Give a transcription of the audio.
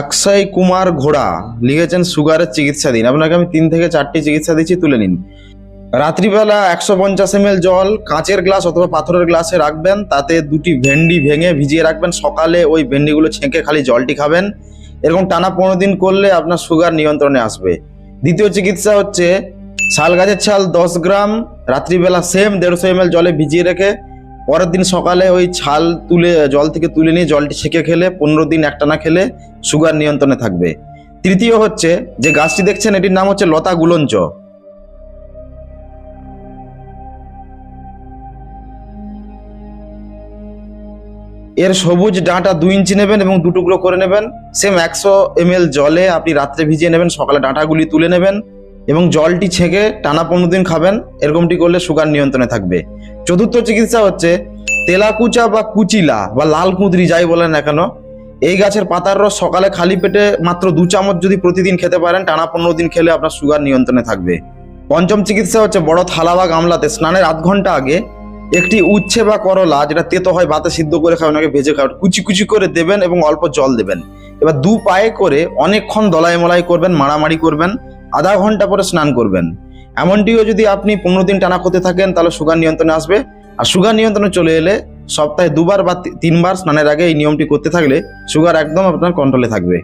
অক্ষয় কুমার ঘোড়া লিখেছেন সুগারের চিকিৎসা দিন আপনাকে আমি তিন থেকে চারটি চিকিৎসা দিচ্ছি, তুলে নিন। রাত্রিবেলা একশো পঞ্চাশ এম জল, কাঁচের গ্লাস অথবা পাথরের গ্লাসে রাখবেন, তাতে দুটি ভেন্ডি ভেঙে ভিজিয়ে রাখবেন। সকালে ওই ভেন্ডিগুলো ছেঁকে খালি জলটি খাবেন। এরকম টানা পনেরো দিন করলে আপনার সুগার নিয়ন্ত্রণে আসবে। দ্বিতীয় চিকিৎসা হচ্ছে শাল গাছের ছাল দশ গ্রাম, রাত্রিবেলা সেম দেড়শো এম জলে ভিজিয়ে রেখে পরের দিন সকালে ওই ছাল তুলে, জল থেকে তুলে নিয়ে জলটি ছেঁকে খেলে, পনেরো দিন একটানা খেলে সুগার নিয়ন্ত্রণে থাকবে। তৃতীয় হচ্ছে, যে গাছটি দেখছেন, এটির নাম হচ্ছে লতা গুলঞ্চ। এর সবুজ ডাঁটা দুই ইঞ্চি নেবেন এবং দুটুকরো করে নেবেন। সেম একশো এম জলে আপনি রাত্রে ভিজিয়ে নেবেন, সকালে ডাঁটাগুলি তুলে নেবেন। এবং জলটি ছেঁকে টানা পনেরো দিন খাবেন, এরকমটি করলে সুগার নিয়ন্ত্রণে থাকবে। চতুর্থ চিকিৎসা হচ্ছে তেলাকুচা বা কুচিলা বা লাল কুঁদরি, যাই বলেন না কেন। এই গাছের পাতার রস সকালে খালি পেটে মাত্র দু চামচ যদি প্রতিদিন খেতে পারেন, টানা পনেরো দিন খেলে আপনার সুগার নিয়ন্ত্রণে থাকবে। পঞ্চম চিকিৎসা হচ্ছে বড় থালা বা গামলাতে স্নানের আধ ঘণ্টা আগে একটি উচ্ছে বা করলা, যেটা তেতো হয় ভাতে সিদ্ধ করে খাবেন ওনাকে ভেজে খাবেন, কুচি কুচি করে দেবেন এবং অল্প জল দেবেন। এবার দু পায়ে করে অনেকক্ষণ দলাই মলাই করবেন, মারামারি করবেন আধা ঘণ্টা পরে স্নান করবেন। এমনটিও যদি আপনি পনেরো দিন টানা করতে থাকেন, তাহলে সুগার নিয়ন্ত্রণে আসবে। আর সুগার নিয়ন্ত্রণে চলে এলে সপ্তাহে দুবার বা তিনবার স্নানের আগে এই নিয়মটি করতে থাকলে সুগার একদম আপনার কন্ট্রোলে থাকবে।